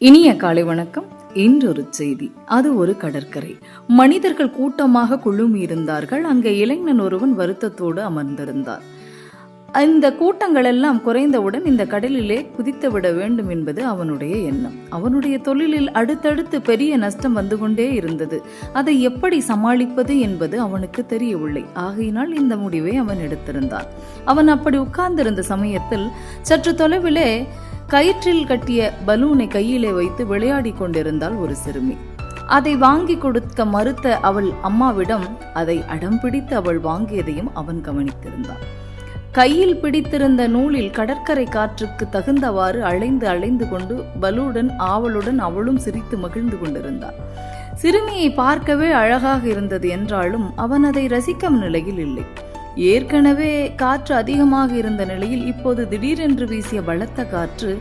இனிய காலை வணக்கம். இன்றொரு செய்தி. அது ஒரு கடற்கரை. மனிதர்கள் கூட்டமாக குழுமி இருந்தார்கள். அங்கே இளைஞன் ஒருவன் வருத்தத்தோடு அமர்ந்திருந்தார். இந்த கூட்டங்கள் எல்லாம் குறைந்தவுடன் இந்த கடலிலே குதித்து விட வேண்டும் என்பது அவனுடைய எண்ணம். அவனுடைய தொழிலில் அடுத்தடுத்து பெரிய நஷ்டம் வந்து கொண்டே இருந்தது. அதை எப்படி சமாளிப்பது என்பது அவனுக்கு தெரியவில்லை. ஆகையினால் இந்த முடிவை அவன் எடுத்திருந்தான். அவன் அப்படி உட்கார்ந்திருந்த சமயத்தில் சற்று தொலைவிலே கயிற்றில் கட்டிய பலூனை கையிலே வைத்து விளையாடி கொண்டிருந்தாள் ஒரு சிறுமி. அதை வாங்கி கொடுக்க மறுத்த அவள் அம்மாவிடம் அதை அடம் பிடித்து அவள் வாங்கியதையும் அவன் கவனித்திருந்தான். கையில் பிடித்திருந்த நூலில் கடற்கரை காற்றுக்கு தகுந்தவாறு அலைந்து அலைந்து கொண்டு பலூடன் ஆவலுடன் அவளும் சிரித்து மகிழ்ந்து கொண்டிருந்தாள். சிறுமியை பார்க்கவே அழகாக இருந்தது என்றாலும் அவன் அதை ரசிக்கும் நிலையில் இல்லை. ஏற்கனவே காற்று அதிகமாக இருந்த நிலையில் இப்போது திடீரென்று வீசிய பலத்த காற்று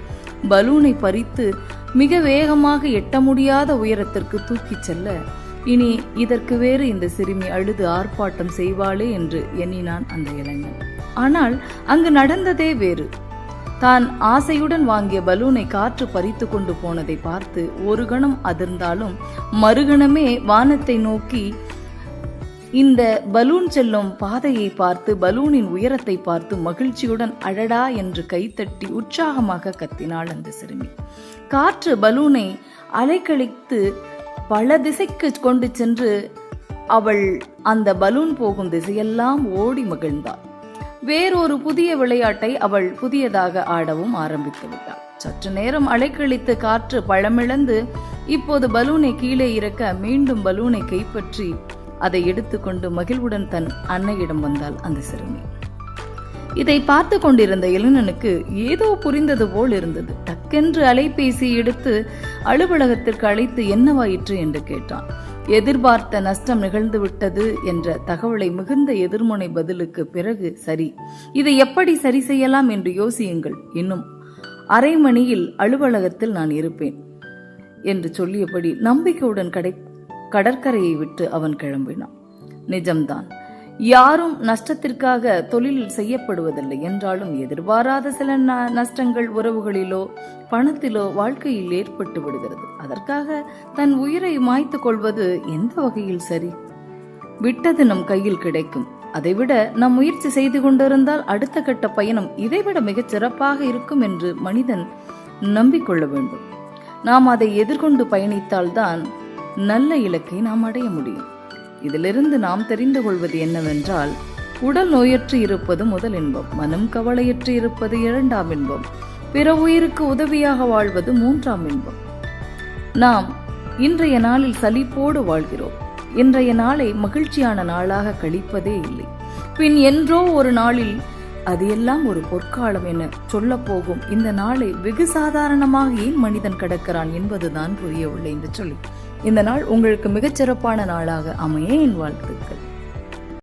பலூனை பறித்து மிக வேகமாக எட்ட முடியாத உயரத்திற்கு தூக்கிச் செல்ல இனி இதற்கு வேறு இந்த சிறுமி அழுது ஆர்ப்பாட்டம் செய்வாளே என்று எண்ணினான் அந்த இளைஞன். ஆனால் அங்கு நடந்ததே வேறு. தான் ஆசையுடன் வாங்கிய பலூனை காற்று பறித்து கொண்டு போனதை பார்த்து ஒரு கணம் அதிர்ந்தாலும் மறுகணமே வானத்தை நோக்கி இந்த பலூன் செல்லும் பாதையை பார்த்து பலூனின் உயரத்தை பார்த்து மகிழ்ச்சியுடன் அழடா என்று கைத்தட்டி உற்சாகமாக கத்தினாள் அந்த சிறுமி. காற்று பலூனை அலைக்கழித்து பல திசைக்கு கொண்டு சென்று அவள் அந்த பலூன் போகும் திசையெல்லாம் ஓடி மகிழ்ந்தாள். வேறொரு புதிய விளையாட்டை அவள் புதியதாக ஆடவும் ஆரம்பித்து விட்டாள். சற்று நேரம் அலைக்கழித்து காற்று பழமிழந்து இப்போது பலூனை கீழே இறக்க மீண்டும் பலூனை கைப்பற்றி அதை எடுத்துக்கொண்டு மகிழ்வுடன் தன் அன்னையிடம் வந்தாள் அந்த சிறுமி. இதை பார்த்து கொண்டிருந்த இளைஞனுக்கு ஏதோ புரிந்தது போல் இருந்தது. டக்கென்று அலைபேசி எடுத்து அலுவலகத்திற்கு அழைத்து என்னவாயிற்று என்று கேட்டான். எதிர்பார்த்த நஷ்டம் நிகழ்ந்து விட்டது என்ற தகவலை மிகுந்த எதிர்முனை பதிலுக்கு பிறகு சரி இதை எப்படி சரி செய்யலாம் என்று யோசியுங்கள். இன்னும் அரை மணியில் அலுவலகத்தில் நான் இருப்பேன் என்று சொல்லியபடி நம்பிக்கையுடன் கடை கடற்கரையை விட்டு அவன் கிளம்பினான். நிஜம்தான். யாரும் நஷ்டத்திற்காக தொழில் செய்யப்படுவதில்லை என்றாலும் எதிர்பாராத சில ந- நஷ்டங்கள் உறவுகளிலோ பணத்திலோ வாழ்க்கையில் ஏற்பட்டு விடுகிறது. அதற்காக தன் உயிரை மாய்த்து கொள்வது எந்த வகையில் சரி? விட்டது நம் கையில் கிடைக்கும். அதைவிட நாம் முயற்சி செய்து கொண்டிருந்தால் அடுத்த கட்ட பயணம் இதைவிட மிகச் சிறப்பாக இருக்கும் என்று மனிதன் நம்பிக்கொள்ள வேண்டும். நாம் அதை எதிர்கொண்டு பயணித்தால்தான் நல்ல இலக்கை நாம் அடைய முடியும். இதிலிருந்து நாம் தெரிந்து கொள்வது என்னவென்றால் உடல் நோயற்று இருப்பது முதல் இன்பம் மனம் கவலையற்று இருப்பது இரண்டாம் இன்பம் பிற உயிருக்கு உதவியாக வாழ்வது மூன்றாம் இன்பம். நாம் இன்றைய நாளில் சலிப்போடு வாழ்கிறோம். இன்றைய நாளை மகிழ்ச்சியான நாளாக கழிப்பதே இல்லை. பின் என்றோ ஒரு நாளில் அது எல்லாம் ஒரு பொற்காலம் என சொல்ல போகும் இந்த நாளை வெகு சாதாரணமாக ஏன் மனிதன் கடக்கிறான் என்பதுதான் புரியவில்லை என்று சொல்லி இந்த நாள் உங்களுக்கு மிகச்சிறப்பான நாளாக அமைய என் வாழ்த்துக்கள்.